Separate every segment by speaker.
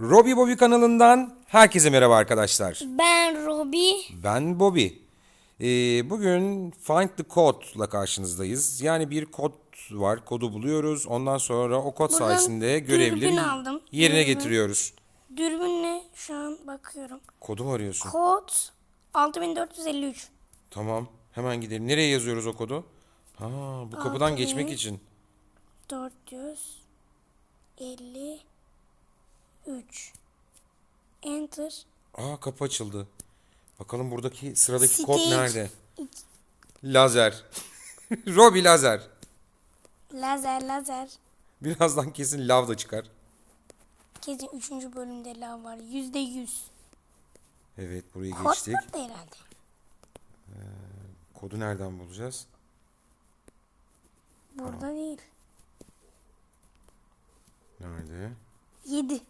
Speaker 1: Robi Bobby kanalından herkese merhaba arkadaşlar.
Speaker 2: Ben Robi.
Speaker 1: Ben Bobby. Ee, bugün Find the Code ile karşınızdayız. Yani bir kod var. Kodu buluyoruz. Ondan sonra o kod
Speaker 2: Buradan
Speaker 1: sayesinde görevleri
Speaker 2: aldım.
Speaker 1: yerine
Speaker 2: dürbün.
Speaker 1: getiriyoruz.
Speaker 2: Dürbünle şu an bakıyorum.
Speaker 1: Kodu mu arıyorsun?
Speaker 2: Kod 6453.
Speaker 1: Tamam. Hemen gidelim. Nereye yazıyoruz o kodu? Ha, bu kapıdan geçmek için.
Speaker 2: 450 3. Enter.
Speaker 1: Aa kapı açıldı. Bakalım buradaki sıradaki
Speaker 2: Stage.
Speaker 1: kod
Speaker 2: nerede?
Speaker 1: Lazer. Robi lazer.
Speaker 2: Lazer lazer.
Speaker 1: Birazdan kesin lav da çıkar.
Speaker 2: Kesin 3. bölümde lav var. Yüzde yüz.
Speaker 1: Evet burayı
Speaker 2: Kod
Speaker 1: geçtik.
Speaker 2: Kod herhalde.
Speaker 1: Ee, kodu nereden bulacağız?
Speaker 2: Burada Aa. değil.
Speaker 1: Nerede?
Speaker 2: Yedi.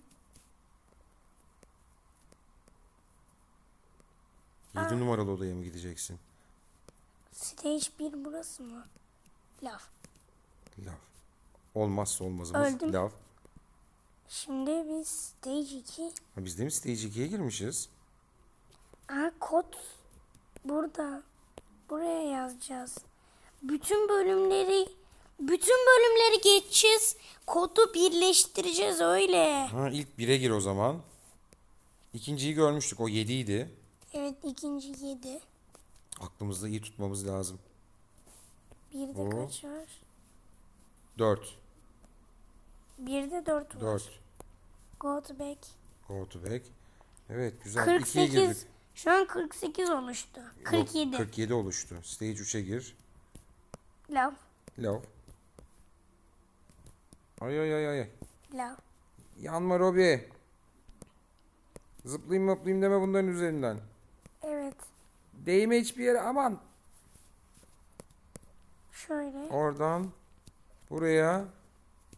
Speaker 1: 7 numaralı odaya mı gideceksin?
Speaker 2: Stage 1 burası mı? Lav.
Speaker 1: Lav. Olmazsa olmazımız
Speaker 2: Öldüm.
Speaker 1: lav.
Speaker 2: Şimdi biz stage 2
Speaker 1: Ha, biz de mi stage 2'ye girmişiz?
Speaker 2: Aa kod burada. Buraya yazacağız. Bütün bölümleri bütün bölümleri geçeceğiz. Kodu birleştireceğiz öyle.
Speaker 1: Ha ilk 1'e gir o zaman. İkinciyi görmüştük. O 7 idi.
Speaker 2: İkinci 7.
Speaker 1: Aklımızda iyi tutmamız lazım.
Speaker 2: Bir de
Speaker 1: Oo.
Speaker 2: kaç var?
Speaker 1: 4.
Speaker 2: Bir de 4 var.
Speaker 1: 4.
Speaker 2: Go to back.
Speaker 1: Go to back. Evet güzel. 2'ye
Speaker 2: 48.
Speaker 1: girdik.
Speaker 2: Şu an 48 oluştu.
Speaker 1: Yok,
Speaker 2: 47.
Speaker 1: 47 oluştu. Stage 3'e gir.
Speaker 2: Lav.
Speaker 1: Lav. Ay ay ay ay.
Speaker 2: Lav.
Speaker 1: Yanma Robi. Zıplayayım mıplayayım deme bunların üzerinden.
Speaker 2: Evet.
Speaker 1: Değme hiçbir yere aman.
Speaker 2: Şöyle.
Speaker 1: Oradan buraya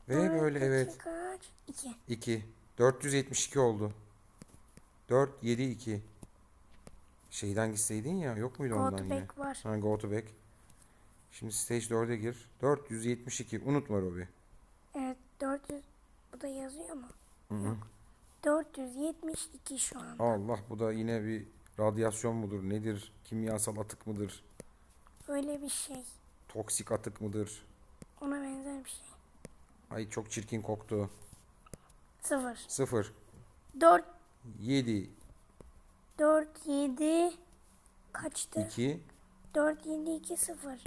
Speaker 1: ve
Speaker 2: Buradaki
Speaker 1: böyle evet.
Speaker 2: Kaç? 2.
Speaker 1: 2. 472 oldu. 4, 7, 2. Şeyden gitseydin ya yok muydu
Speaker 2: Go
Speaker 1: ondan
Speaker 2: to
Speaker 1: yine?
Speaker 2: back var.
Speaker 1: Ha, go to back. Şimdi stage 4'e gir. 472 unutma Robi.
Speaker 2: Evet 400. Bu da yazıyor mu? Yok. 472 şu an.
Speaker 1: Allah bu da yine bir radyasyon mudur nedir? Kimyasal atık mıdır?
Speaker 2: Öyle bir şey.
Speaker 1: Toksik atık mıdır?
Speaker 2: Ona benzer bir şey.
Speaker 1: Ay çok çirkin koktu.
Speaker 2: 0.
Speaker 1: 0,
Speaker 2: 4
Speaker 1: 7,
Speaker 2: 4 7 kaçtı?
Speaker 1: 2,
Speaker 2: 4 7 2 0.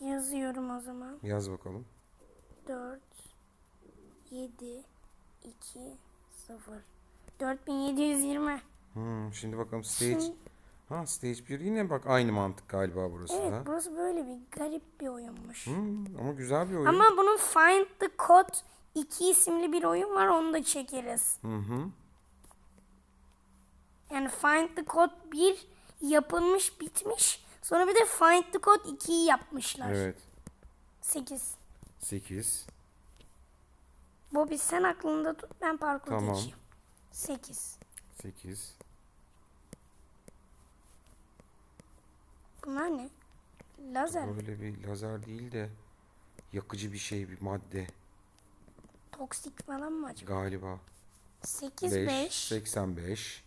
Speaker 2: Yazıyorum o zaman.
Speaker 1: yaz bakalım.
Speaker 2: 4 7 2 0. 4720.
Speaker 1: Hmm, şimdi bakalım stage.
Speaker 2: Şimdi-
Speaker 1: Ha stage 1 yine bak aynı mantık galiba burası
Speaker 2: Evet
Speaker 1: da.
Speaker 2: burası böyle bir garip bir oyunmuş.
Speaker 1: Hmm, ama güzel bir oyun.
Speaker 2: Ama bunun Find the Code 2 isimli bir oyun var onu da çekeriz.
Speaker 1: Hı hı.
Speaker 2: Yani Find the Code 1 yapılmış bitmiş. Sonra bir de Find the Code 2'yi yapmışlar.
Speaker 1: Evet.
Speaker 2: 8.
Speaker 1: 8.
Speaker 2: Bobby sen aklında tut ben parkur
Speaker 1: Tamam.
Speaker 2: geçeyim. 8.
Speaker 1: 8.
Speaker 2: Bunlar ne? Lazer.
Speaker 1: Böyle bir lazer değil de yakıcı bir şey bir madde
Speaker 2: Toksik falan mı acaba?
Speaker 1: galiba.
Speaker 2: 8
Speaker 1: 5,
Speaker 2: 5.
Speaker 1: 85.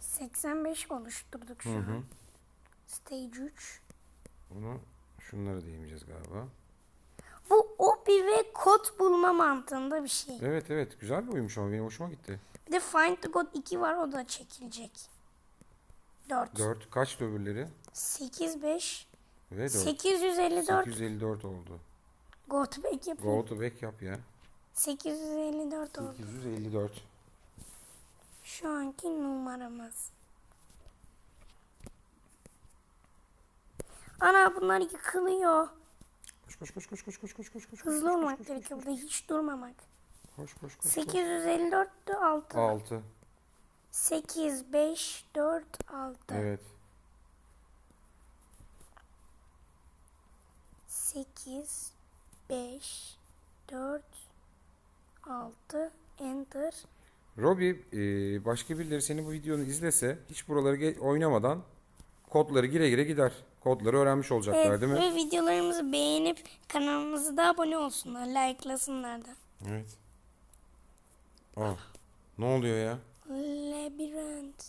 Speaker 2: 85 oluşturduk şu an. Stage 3.
Speaker 1: Bunu şunlara değmeyeceğiz galiba.
Speaker 2: OPI ve kod bulma mantığında bir şey.
Speaker 1: Evet evet güzel bir oyunmuş ama benim hoşuma gitti.
Speaker 2: Bir de Find the Code 2 var o da çekilecek. 4.
Speaker 1: 4 kaçtı öbürleri?
Speaker 2: 8 5.
Speaker 1: Ve 4.
Speaker 2: 854.
Speaker 1: 854 oldu.
Speaker 2: Go to back yapayım.
Speaker 1: Go to back yap ya.
Speaker 2: 854 oldu.
Speaker 1: 854.
Speaker 2: Şu anki numaramız. Ana bunlar yıkılıyor.
Speaker 1: Koş koş koş koş koş koş koş koş koş.
Speaker 2: Hızlı olmak gerekiyor burada hiç durmamak.
Speaker 1: Koş koş koş.
Speaker 2: 854 de 6.
Speaker 1: 6.
Speaker 2: 8 5 4 6.
Speaker 1: Evet.
Speaker 2: 8 5 4 6 enter.
Speaker 1: Robi e, başka birileri senin bu videonu izlese hiç buraları oynamadan kodları gire gire gider. Kodları öğrenmiş olacaklar
Speaker 2: Evet,
Speaker 1: değil mi?
Speaker 2: ve videolarımızı beğenip kanalımıza da abone olsunlar. Like'lasınlar da.
Speaker 1: Evet. Aa, ne oluyor ya?
Speaker 2: Labirent.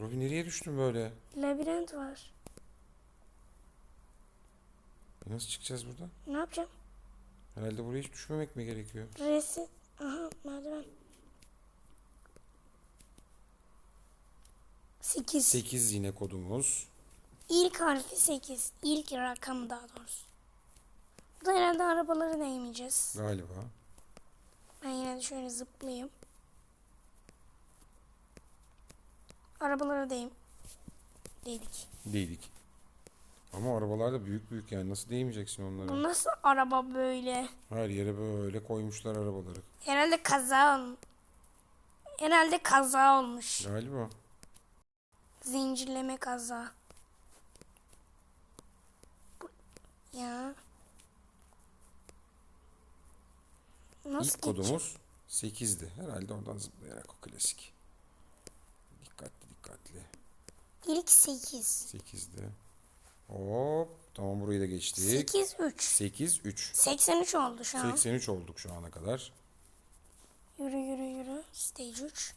Speaker 1: Robi nereye düştün böyle?
Speaker 2: Labirent var.
Speaker 1: E nasıl çıkacağız buradan?
Speaker 2: Ne yapacağım?
Speaker 1: Herhalde buraya hiç düşmemek mi gerekiyor?
Speaker 2: Reset. Aha merdiven. 8.
Speaker 1: 8 yine kodumuz.
Speaker 2: İlk harfi 8. İlk rakamı daha doğrusu. Bu da herhalde arabaları değmeyeceğiz.
Speaker 1: Galiba.
Speaker 2: Ben yine de şöyle zıplayayım. Arabalara değim. Dedik.
Speaker 1: Değdik. Ama arabalar da büyük büyük yani nasıl değmeyeceksin onlara?
Speaker 2: Bu nasıl araba böyle?
Speaker 1: Her yere böyle koymuşlar arabaları.
Speaker 2: Herhalde kaza Herhalde kaza olmuş.
Speaker 1: Galiba.
Speaker 2: Zincirleme kaza. Ya. Nasıl
Speaker 1: İlk
Speaker 2: geçeceğim?
Speaker 1: kodumuz 8'di. Herhalde oradan zıplayarak o klasik. Dikkatli dikkatli.
Speaker 2: İlk 8.
Speaker 1: 8'di. Hop. Tamam burayı da geçtik.
Speaker 2: 8 3.
Speaker 1: 8 3.
Speaker 2: 83 oldu şu an.
Speaker 1: 83 olduk şu ana kadar.
Speaker 2: Yürü yürü yürü. Stage 3.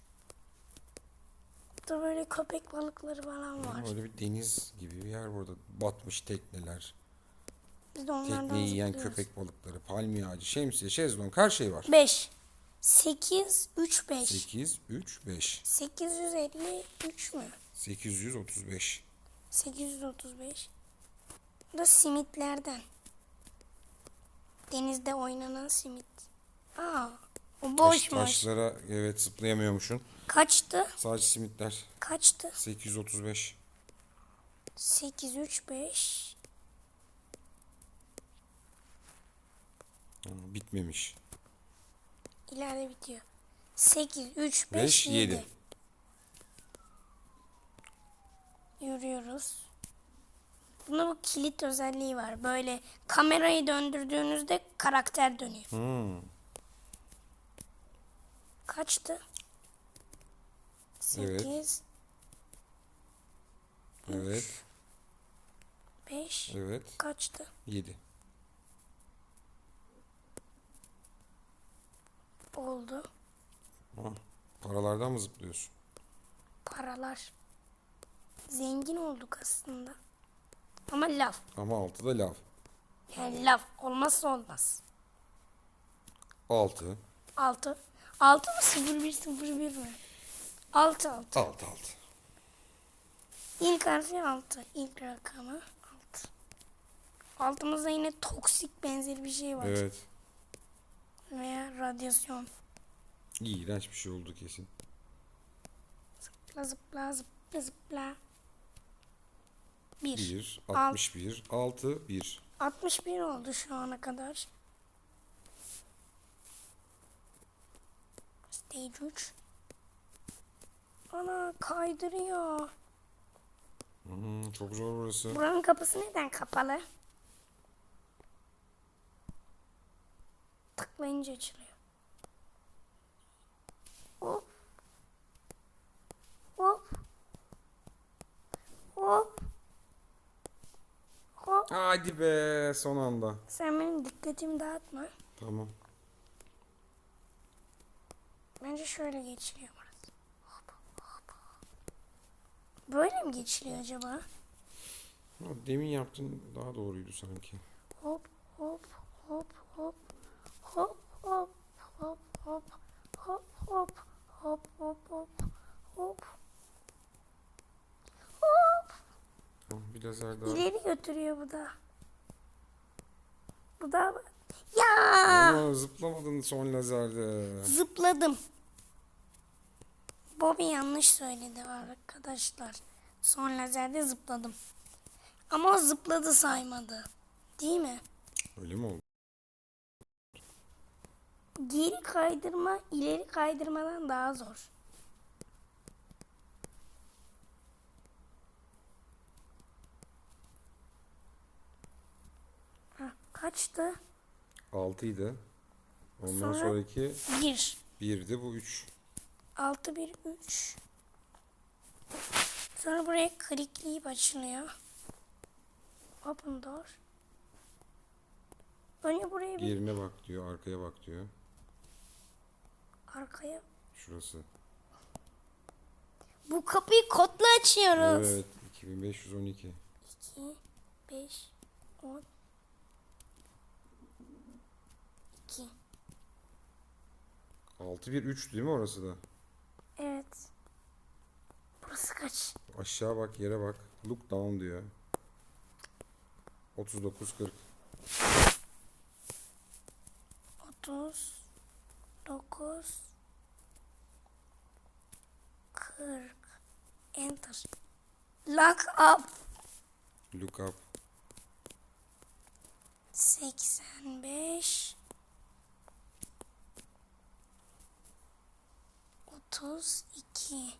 Speaker 2: Burada böyle köpek balıkları falan var.
Speaker 1: Böyle bir deniz gibi bir yer burada. Batmış tekneler.
Speaker 2: Biz de onlardan
Speaker 1: Tekneyi yiyen
Speaker 2: zıplıyoruz.
Speaker 1: köpek balıkları, palmiye ağacı, şemsiye, şezlong her şey var.
Speaker 2: 5. 8 3 5.
Speaker 1: 8 3 5.
Speaker 2: 853 mü?
Speaker 1: 835.
Speaker 2: 835. Bu da simitlerden. Denizde oynanan simit. Aa, o
Speaker 1: Taş,
Speaker 2: boşmuş.
Speaker 1: taşlara evet zıplayamıyormuşsun.
Speaker 2: Kaçtı?
Speaker 1: Sadece simitler.
Speaker 2: Kaçtı?
Speaker 1: 835.
Speaker 2: 835.
Speaker 1: Ha, Bitmemiş.
Speaker 2: İleride bitiyor. 8 3 5
Speaker 1: 5
Speaker 2: 7.
Speaker 1: 7.
Speaker 2: Yürüyoruz. Bunda bu kilit özelliği var. Böyle kamerayı döndürdüğünüzde karakter dönüyor.
Speaker 1: Hmm.
Speaker 2: Kaçtı? 8
Speaker 1: Evet.
Speaker 2: 5
Speaker 1: Evet.
Speaker 2: kaçtı?
Speaker 1: 7.
Speaker 2: Oldu.
Speaker 1: Paralardan mı zıplıyorsun?
Speaker 2: Paralar. Zengin olduk aslında. Ama laf.
Speaker 1: Ama 6 da lav.
Speaker 2: Yani laf olmazsa olmaz.
Speaker 1: 6.
Speaker 2: 6. 6 mı 0 1 0 1 mi? 6 6.
Speaker 1: 6 6.
Speaker 2: İlk harfi 6. İlk rakamı 6. Altımızda yine toksik benzeri bir şey var.
Speaker 1: Evet.
Speaker 2: Veya radyasyon.
Speaker 1: İğrenç bir şey oldu kesin.
Speaker 2: Zıpla zıpla zıpla zıpla. 1.
Speaker 1: 1, 61, 6, 1.
Speaker 2: 61 oldu şu ana kadar. Stage 3. Ana kaydırıyor.
Speaker 1: Hmm, çok zor burası.
Speaker 2: Buranın kapısı neden kapalı? Tıklayınca açılıyor. Hop. Hop. Hop. Hop.
Speaker 1: Hadi be son anda.
Speaker 2: Sen benim dikkatimi dağıtma.
Speaker 1: Tamam.
Speaker 2: Bence şöyle geçiliyor burası. Hop, hop. Böyle mi geçiliyor acaba?
Speaker 1: Ha, Demin yaptın daha doğruydu sanki.
Speaker 2: Hop hop hop hop hop hop hop hop hop hop hop hop hop hop hop
Speaker 1: bir lazer daha.
Speaker 2: ileri götürüyor bu da. Bu da ya
Speaker 1: Ama zıplamadın son lazerde.
Speaker 2: zıpladım. Bobby yanlış söyledi arkadaşlar. Son lazerde zıpladım. Ama o zıpladı saymadı. Değil mi?
Speaker 1: Öyle mi oldu?
Speaker 2: Geri kaydırma ileri kaydırmadan daha zor. Kaçtı?
Speaker 1: 6'ydı. Ondan
Speaker 2: Sonra-
Speaker 1: sonraki
Speaker 2: 1.
Speaker 1: 1'di bu 3.
Speaker 2: 6 1 3. Sonra buraya klikleyip açılıyor. Open door. Önce buraya bir
Speaker 1: Yerine bak diyor, arkaya bak diyor.
Speaker 2: arkaya.
Speaker 1: Şurası.
Speaker 2: Bu kapıyı kodla açıyoruz.
Speaker 1: Evet, 2512.
Speaker 2: 2, 5, 10, 2.
Speaker 1: 613 değil mi orası da?
Speaker 2: Evet. Burası kaç?
Speaker 1: Aşağı bak, yere bak. Look down diyor. 3940.
Speaker 2: 30, 9, 40. Enter. Lock up.
Speaker 1: Look up.
Speaker 2: 85 32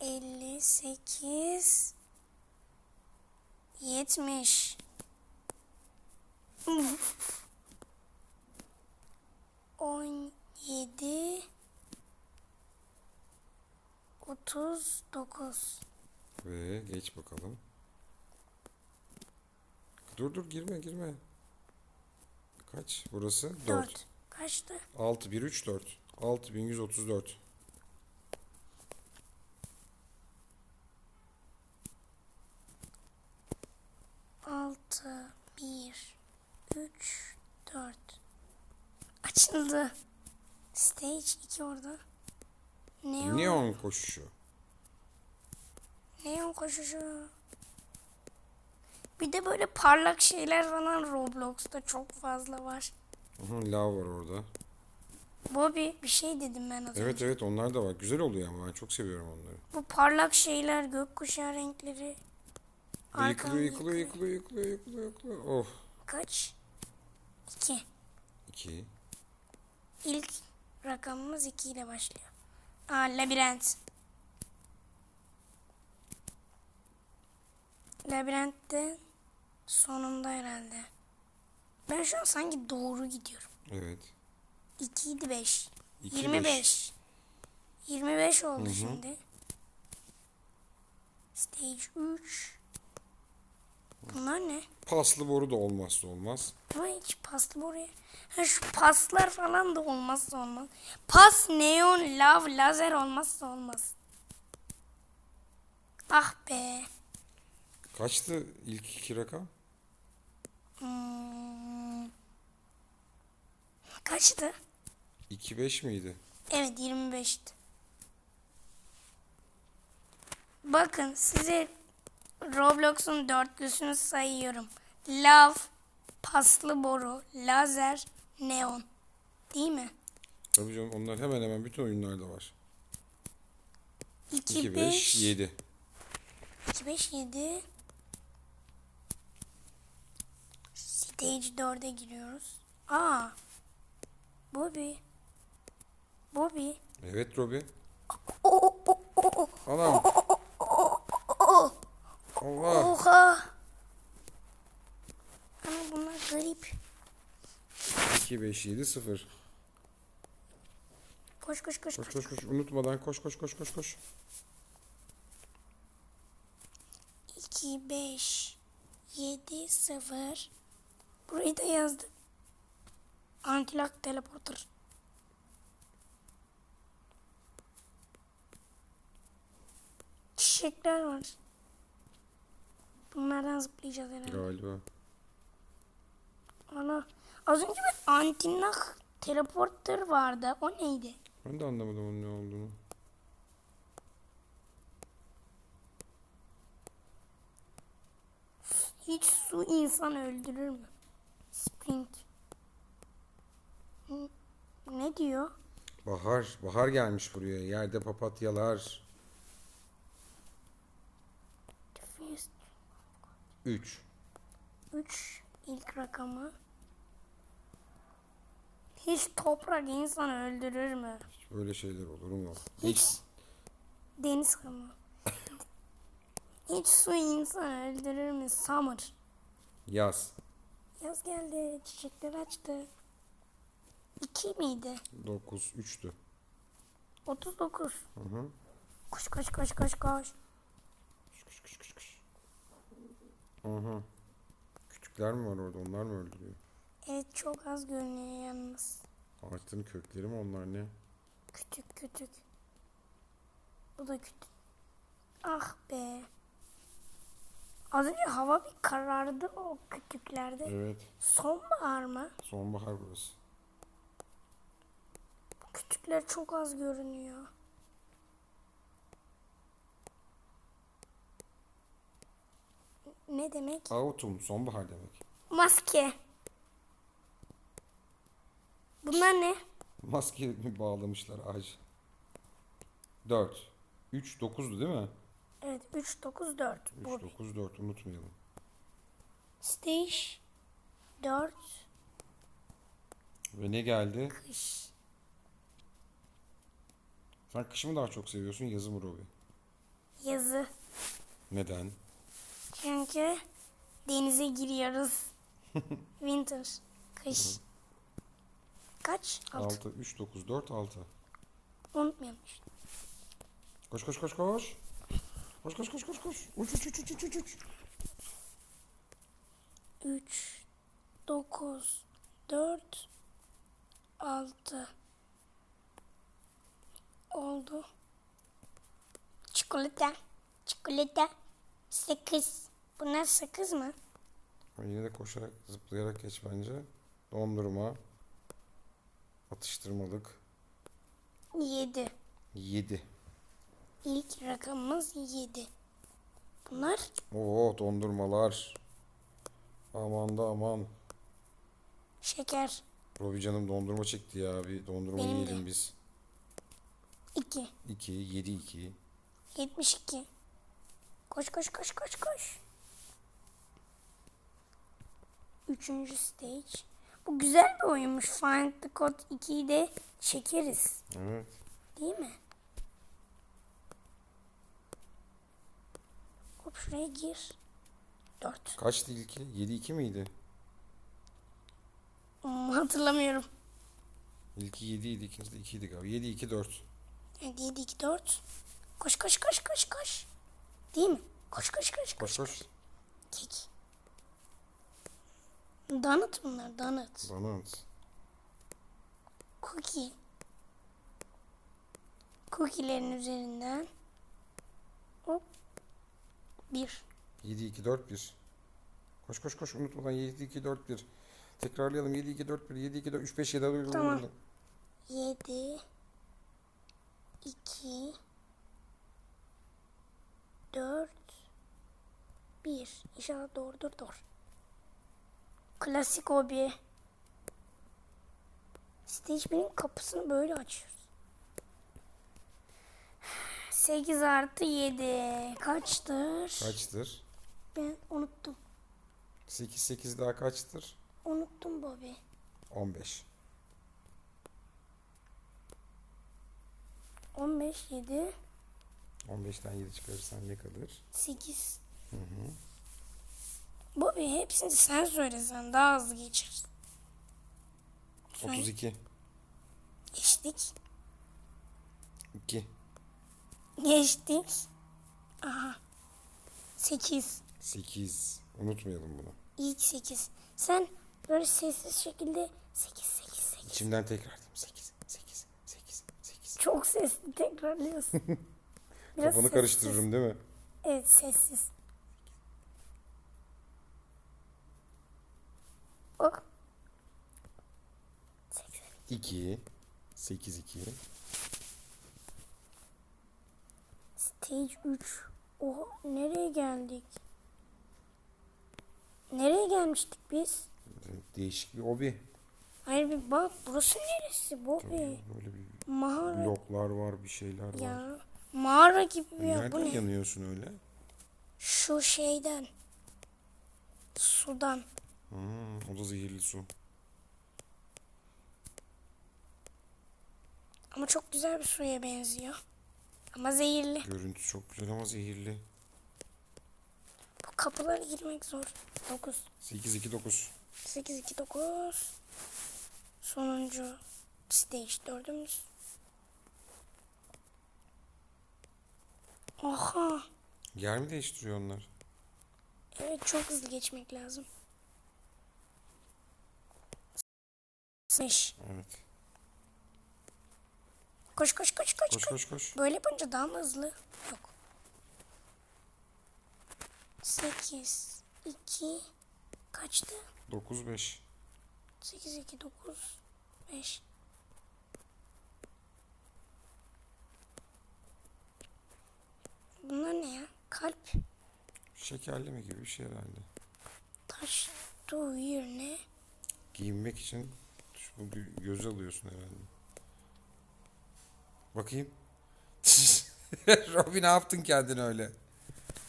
Speaker 2: 58 70 17 39
Speaker 1: Ve geç bakalım. Dur dur girme girme. Kaç burası? 4.
Speaker 2: 4 Kaçtı?
Speaker 1: 6134. 6134.
Speaker 2: Altı, bir, üç, dört. Açıldı. Stage 2 orada. Neon,
Speaker 1: Neon koşuşu.
Speaker 2: neon koşucu. Bir de böyle parlak şeyler falan Roblox'ta çok fazla var.
Speaker 1: Lav var orada.
Speaker 2: Bobby bir şey dedim ben az önce.
Speaker 1: Evet evet onlar da var. Güzel oluyor ama ben çok seviyorum onları.
Speaker 2: Bu parlak şeyler gökkuşağı renkleri. Arkadan
Speaker 1: Yıkılıyor yıkılıyor yıkılıyor yıkılıyor yıkılıyor yıkılıyor. Oh.
Speaker 2: Kaç? 2.
Speaker 1: 2.
Speaker 2: İlk rakamımız 2 ile başlıyor. Aa labirent. Labirentte sonunda herhalde. Ben şu an sanki doğru gidiyorum.
Speaker 1: Evet.
Speaker 2: 2 idi 5.
Speaker 1: İki,
Speaker 2: 25. 25 oldu şimdi. Stage 3. Bunlar ne?
Speaker 1: Paslı boru da olmazsa olmaz.
Speaker 2: Ama hiç paslı buraya. Ha şu paslar falan da olmazsa olmaz. Pas, neon, lav, lazer olmazsa olmaz. Ah be.
Speaker 1: Kaçtı ilk iki rakam?
Speaker 2: Hmm. Kaçtı?
Speaker 1: 2-5 miydi?
Speaker 2: Evet 25'ti. Bakın size Roblox'un dörtlüsünü sayıyorum. Lav, paslı boru, lazer, neon. Değil mi?
Speaker 1: Tabii canım onlar hemen hemen bütün oyunlarda var.
Speaker 2: 2,
Speaker 1: 2,
Speaker 2: 5,
Speaker 1: 5, 7.
Speaker 2: 2, 5, 7. Stage 4'e giriyoruz. Aa. Bobby. Bobby.
Speaker 1: Evet Robi. Anam. Allah.
Speaker 2: Oha. Ama bunlar garip.
Speaker 1: 2, 5, 7, 0.
Speaker 2: Koş koş koş.
Speaker 1: Koş
Speaker 2: koş.
Speaker 1: koş koş. Unutmadan koş koş koş koş koş.
Speaker 2: 2, 5, 7, 0. Burayı da yazdık. Antilak teleporter. Çiçekler var. Bunlardan zıplayacağız herhalde.
Speaker 1: Galiba.
Speaker 2: Ana. Az önce bir antinak teleporter vardı. O neydi?
Speaker 1: Ben de anlamadım onun ne olduğunu.
Speaker 2: Hiç su insan öldürür mü? Hı, Ne diyor?
Speaker 1: Bahar. Bahar gelmiş buraya. Yerde papatyalar.
Speaker 2: Diffused.
Speaker 1: 3.
Speaker 2: 3 ilk rakamı. Hiç toprak insan öldürür mü?
Speaker 1: Böyle şeyler olur mu? Hiç.
Speaker 2: Deniz kamu. Hiç su insan öldürür mü? Summer.
Speaker 1: Yaz.
Speaker 2: Yaz geldi. Çiçekler açtı. 2 miydi?
Speaker 1: 9, 3'tü.
Speaker 2: 39.
Speaker 1: Hı hı.
Speaker 2: Koş koş koş koş koş.
Speaker 1: Kış kış kış kış. Hı hı. Kütükler mi var orada? Onlar mı öldürüyor?
Speaker 2: Evet çok az görünüyor yalnız.
Speaker 1: Ağaçların kökleri mi onlar ne?
Speaker 2: Kütük kütük. Bu da kütük. Ah be. Az önce hava bir karardı o kütüklerde.
Speaker 1: Evet.
Speaker 2: Sonbahar mı?
Speaker 1: Sonbahar burası.
Speaker 2: Kütükler çok az görünüyor. Ne demek?
Speaker 1: Autumn, sonbahar demek.
Speaker 2: Maske. Bunlar ne?
Speaker 1: Maske bağlamışlar ağaç. 4. 3, 9'du değil mi?
Speaker 2: Evet 3 9 4.
Speaker 1: 3,
Speaker 2: Bu
Speaker 1: 9, 4 unutmayalım.
Speaker 2: stage 4
Speaker 1: Ve ne geldi?
Speaker 2: kış.
Speaker 1: Sen kışı mı daha çok seviyorsun yazı mı Robi?
Speaker 2: Yazı.
Speaker 1: Neden?
Speaker 2: Çünkü denize giriyoruz. Winter. Kış. Kaç? 6.
Speaker 1: 6, 3, 9, 4, 6.
Speaker 2: Unutmayalım işte.
Speaker 1: Koş koş koş koş. Koş koş koş koş koş. Uç uç uç uç uç uç uç.
Speaker 2: 3 9 4 6 oldu. Çikolata. Çikolata. 8. Bunlar 8 mı?
Speaker 1: Yine de koşarak zıplayarak geç bence. Dondurma. Atıştırmalık.
Speaker 2: 7.
Speaker 1: 7.
Speaker 2: İlk rakamımız 7. Bunlar
Speaker 1: Oo dondurmalar. Aman da aman.
Speaker 2: şeker.
Speaker 1: Robi canım dondurma çekti ya. Bir dondurma
Speaker 2: Benim de.
Speaker 1: yiyelim biz.
Speaker 2: 2.
Speaker 1: 2, 7, 2.
Speaker 2: 72. Koş koş koş koş koş. Üçüncü stage. Bu güzel bir oyunmuş. Find the Code 2'yi de çekeriz.
Speaker 1: Evet.
Speaker 2: Değil mi? Hop şuraya gir. 4.
Speaker 1: Kaçtı ilki? 7, 2 miydi?
Speaker 2: Hmm, hatırlamıyorum.
Speaker 1: İlki 7 idi, ikincisi de 2 idi galiba. 7, 2, 4.
Speaker 2: Evet, 7 2 4. Koş koş koş koş koş. Değil mi? Koş koş koş koş.
Speaker 1: Koş koş.
Speaker 2: Kek. Donut bunlar donut.
Speaker 1: At.
Speaker 2: Cookie. Cookie'lerin üzerinden hop bir.
Speaker 1: 7, 2, 4, 1. Koş koş koş unutmadan 7, 2, 4, 1. Tekrarlayalım 7, 2, 4, 1, 7, 2, 4, 3, 5, 7,
Speaker 2: Tamam. Yedi. iki, Dört. Bir. İnşallah doğrudur doğru. Klasik hobi. Stage benim kapısını böyle açıyoruz. 8 artı 7 kaçtır?
Speaker 1: Kaçtır?
Speaker 2: Ben unuttum.
Speaker 1: 8, 8 daha kaçtır?
Speaker 2: Unuttum Bobby.
Speaker 1: 15.
Speaker 2: 15 7
Speaker 1: 15'ten 7 çıkarırsan ne kalır?
Speaker 2: 8 Bobby hepsini sen söylesen daha hızlı. Söyle.
Speaker 1: 32.
Speaker 2: Geçtik.
Speaker 1: 2.
Speaker 2: Geçtik. Aha. 8.
Speaker 1: 8. Unutmayalım bunu.
Speaker 2: İlk 8. Sen böyle sessiz şekilde 8 8 8.
Speaker 1: İçimden tekrar ettim. 8, 8, 8, 8.
Speaker 2: Çok sesli tekrarlıyorsun. Biraz
Speaker 1: Kafanı
Speaker 2: sessiz.
Speaker 1: karıştırırım değil mi?
Speaker 2: Evet sessiz. Oh. 80.
Speaker 1: 2, 8, 2.
Speaker 2: Stage 3. Oha nereye geldik? Nereye gelmiştik biz?
Speaker 1: Değişik bir hobi.
Speaker 2: Hayır bir bak burası neresi Bobby?
Speaker 1: Böyle bir
Speaker 2: Mağara
Speaker 1: bloklar var, bir şeyler var.
Speaker 2: ya. Mağara gibi ya bu
Speaker 1: Nereden
Speaker 2: ne?
Speaker 1: yanıyorsun öyle?
Speaker 2: Şu şeyden. Sudan.
Speaker 1: Hmm, o da zehirli su.
Speaker 2: Ama çok güzel bir suya benziyor. Ama zehirli.
Speaker 1: Görüntüsü çok güzel ama zehirli.
Speaker 2: Bu kapılara girmek zor. 9.
Speaker 1: 8, 2, 9.
Speaker 2: 8 2 9 sonuncu stage dördümüz. Oha.
Speaker 1: Yer mi değiştiriyor onlar?
Speaker 2: Evet çok hızlı geçmek lazım. 5.
Speaker 1: Evet.
Speaker 2: Koş koş koş koş
Speaker 1: Koş
Speaker 2: koş.
Speaker 1: koş.
Speaker 2: Böyle yapınca daha mı hızlı? Yok. 8 2 kaçtı?
Speaker 1: 9 5.
Speaker 2: 8 2 9 5 Bunlar ne ya? Kalp,
Speaker 1: Şekerli mi gibi bir şey herhalde.
Speaker 2: taş, tuğir ne?
Speaker 1: Giyinmek için şu göz alıyorsun herhalde. Bakayım. Robin ne yaptın kendine öyle?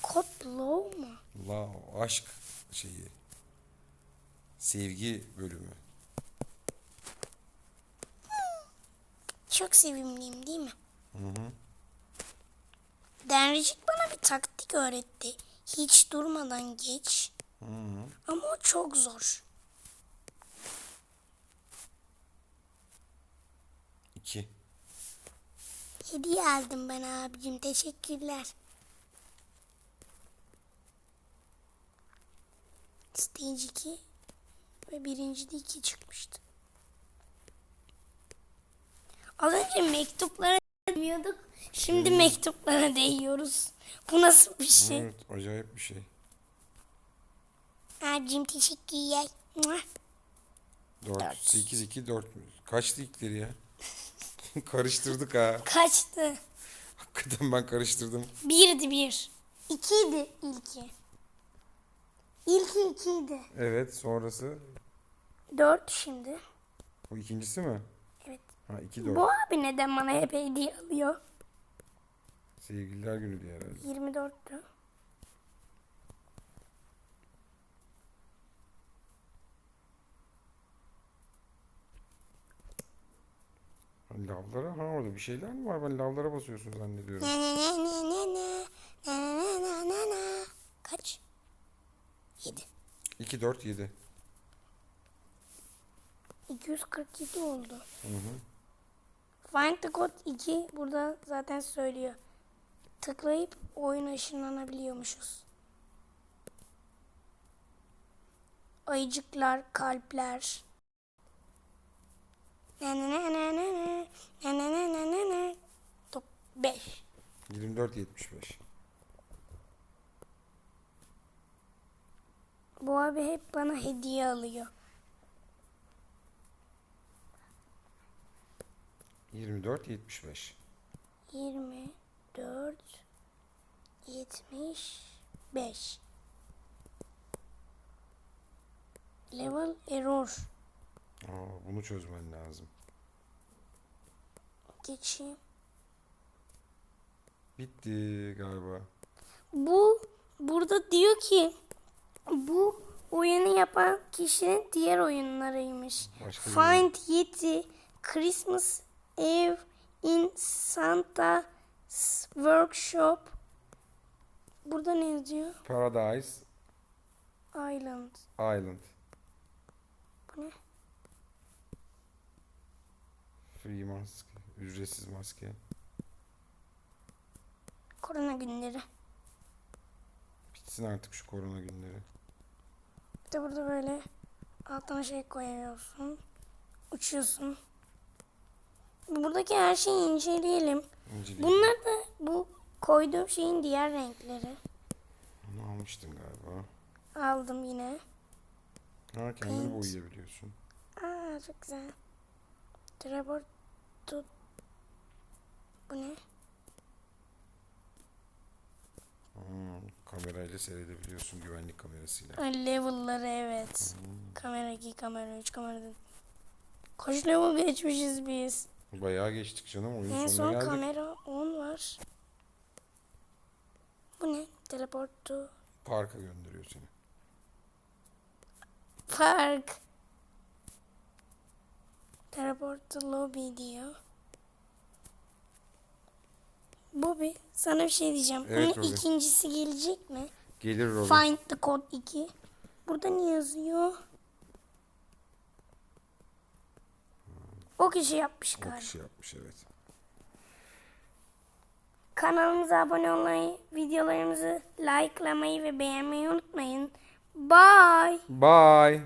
Speaker 2: Kod low mu?
Speaker 1: La aşk şeyi. Sevgi bölümü.
Speaker 2: Çok sevimliyim değil mi? Denricik bana bir taktik öğretti. Hiç durmadan geç. Ama o çok zor.
Speaker 1: 2.
Speaker 2: Hediye aldım ben abicim. Teşekkürler. Stage 2 ve birinci de 2 çıkmıştı. Az önce mektuplara değmiyorduk. Şimdi mektuplara değiyoruz. Bu nasıl bir şey?
Speaker 1: Evet acayip bir şey.
Speaker 2: Abicim teşekkürler. Mua.
Speaker 1: 4,
Speaker 2: Dört.
Speaker 1: 8, 2, 4. Kaçtı ilkleri ya? Karıştırdık ha.
Speaker 2: Kaçtı?
Speaker 1: Hakikaten ben karıştırdım.
Speaker 2: Birdi bir. İkiydi ilki. İlki ikiydi.
Speaker 1: Evet sonrası.
Speaker 2: Dört şimdi.
Speaker 1: Bu ikincisi mi?
Speaker 2: Evet.
Speaker 1: Ha 2 4.
Speaker 2: Bu abi neden bana hep hediye alıyor?
Speaker 1: Sevgililer günü diye herhalde.
Speaker 2: 24'tü.
Speaker 1: Lavlara ha orada bir şeyler mi var? Ben lavlara basıyorsun zannediyorum.
Speaker 2: Ne ne ne ne ne ne ne ne ne ne ne Kaç? 7.
Speaker 1: 2 4 7.
Speaker 2: 247 oldu. Find the code 2 burada zaten söylüyor. Tıklayıp oyuna ışınlanabiliyormuşuz. Ayıcıklar, kalpler. Top 5.
Speaker 1: 24.75.
Speaker 2: Bu abi hep bana hediye alıyor.
Speaker 1: 24.75.
Speaker 2: 24 75 Level error
Speaker 1: Aa, bunu çözmen lazım.
Speaker 2: Geçeyim.
Speaker 1: Bitti galiba.
Speaker 2: Bu burada diyor ki bu oyunu yapan kişinin diğer oyunlarıymış.
Speaker 1: Başka
Speaker 2: Find Yeti, Christmas Eve in Santa's Workshop. Burada ne yazıyor?
Speaker 1: Paradise
Speaker 2: Island.
Speaker 1: Island.
Speaker 2: Bu ne?
Speaker 1: Free maske. Ücretsiz maske.
Speaker 2: Korona günleri.
Speaker 1: Bitsin artık şu korona günleri.
Speaker 2: Bir de burada böyle altına şey koyuyorsun. Uçuyorsun. Buradaki her şeyi inceleyelim.
Speaker 1: İnceleyin.
Speaker 2: Bunlar da bu koyduğum şeyin diğer renkleri.
Speaker 1: Bunu almıştın galiba.
Speaker 2: Aldım yine.
Speaker 1: Ha kendini
Speaker 2: Paint.
Speaker 1: boyayabiliyorsun.
Speaker 2: Aa çok güzel. Trevor tut. Bu ne?
Speaker 1: Hmm, kamerayla seyredebiliyorsun güvenlik kamerasıyla.
Speaker 2: Level'ları evet. Kamera 2, kamera 3, kamera 4. Kaç level geçmişiz biz?
Speaker 1: Bayağı geçtik canım oyunun
Speaker 2: En son
Speaker 1: geldik.
Speaker 2: kamera 10 var. Bu ne? Teleport to
Speaker 1: Parka gönderiyor seni.
Speaker 2: park. Teleport to lobby diyor. Bobby sana bir şey diyeceğim.
Speaker 1: Evet,
Speaker 2: Bunun
Speaker 1: Bobby.
Speaker 2: ikincisi gelecek mi?
Speaker 1: Gelir Robin.
Speaker 2: Find the code 2. Burada ne yazıyor? O kişi yapmış
Speaker 1: O kişi yapmış evet.
Speaker 2: Kanalımıza abone olmayı, videolarımızı likelamayı ve beğenmeyi unutmayın. Bye.
Speaker 1: Bye.